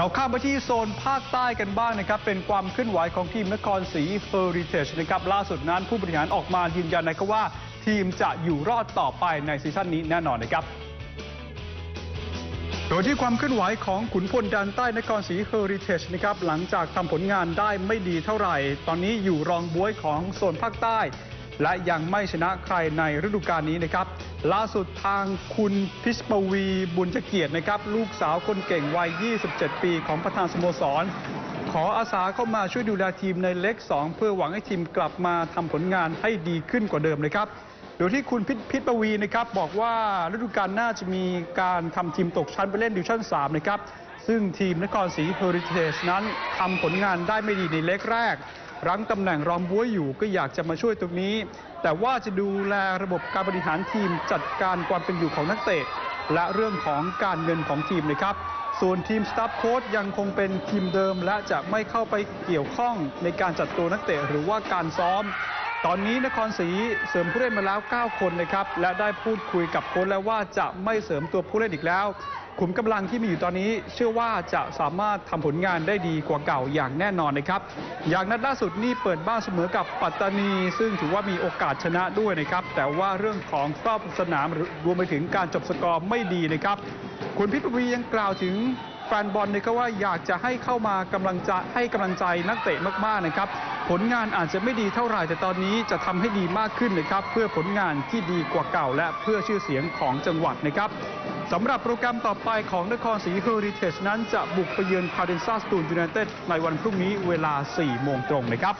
เราข้ามไปที่โซนภาคใต้กันบ้างนะครับ เป็นความเคลื่อนไหวของทีมนครศรีเฮอริเทจนะครับล่าสุดนั้นผู้บริหารออกมายืนยันนะครับว่า ทีมจะอยู่รอดต่อไปในซีซั่นนี้แน่นอนนะครับโดยที่ความเคลื่อนไหวของขุนพลดันใต้นครศรีเฮอริเทจนะครับหลังจากทำผลงานได้ไม่ดีเท่าไหร่ ตอนนี้อยู่รองบวยของโซนภาคใต้ และยังไม่ชนะใครในฤดูกาลนี้นะครับ ล่าสุดทางคุณพิชปวีบุญเกียรตินะครับ ลูกสาวคนเก่งวัย 27 ปีของประธานสโมสร ขออาสาเข้ามาช่วยดูแลทีมในเล็ก 2 เพื่อหวังให้ทีมกลับมาทำผลงานให้ดีขึ้นกว่าเดิมนะครับโดยที่คุณพิษพิษปวีนะครับบอกว่าฤดูกาลหน้าจะมีการทำทีมตกชั้นไปเล่นดิวชั่น 3 นะครับ ซึ่งทีมนครศรีเฮอริเทจนั้นทำผลงานได้ไม่ดีในเล็กแรก รั้งตำแหน่งรองบัวอยู่ก็อยากจะมาช่วยตรงนี้ แต่ว่าจะดูแลระบบการบริหารทีมจัดการความเป็นอยู่ของนักเตะ และเรื่องของการเงินของทีมนะครับ ส่วนทีมสตาฟโค้ดยังคงเป็นทีมเดิม และจะไม่เข้าไปเกี่ยวข้องในการจัดตัวนักเตะหรือว่าการซ้อม ตอนนี้นครศรีเสริมผู้เล่นมาแล้ว 9 คนนะครับ และได้พูดคุยกับโค้ชแล้วว่าจะไม่เสริมตัวผู้เล่นอีกแล้วขุมกำลังที่มีอยู่ตอนนี้เชื่อว่าจะสามารถทำผลงานได้ดีกว่าเก่าอย่างแน่นอนนะครับ อย่างนัดล่าสุดนี่เปิดบ้านเสมอกับปัตตานี ซึ่งถือว่ามีโอกาสชนะด้วยนะครับ แต่ว่าเรื่องของรอบสนามรวมไปถึงการจบสกอร์ไม่ดีนะครับ คุณพิทวียังกล่าวถึง แฟนบอลนะครับว่าอยากจะให้เข้ามากำลังใจให้กำลังใจนักเตะมากๆนะครับ ผลงานอาจจะไม่ดีเท่าไหร่แต่ตอนนี้จะทำให้ดีมากขึ้นนะครับ เพื่อผลงานที่ดีกว่าเก่า และเพื่อชื่อเสียงของจังหวัดนะครับสำหรับโปรแกรมต่อไปของนครศรีเฮอริเทจนั้นจะบุกไปเยือนคาเดนซาสตูนยูไนเต็ดในวันพรุ่งนี้เวลา 4 โมงตรงนะครับ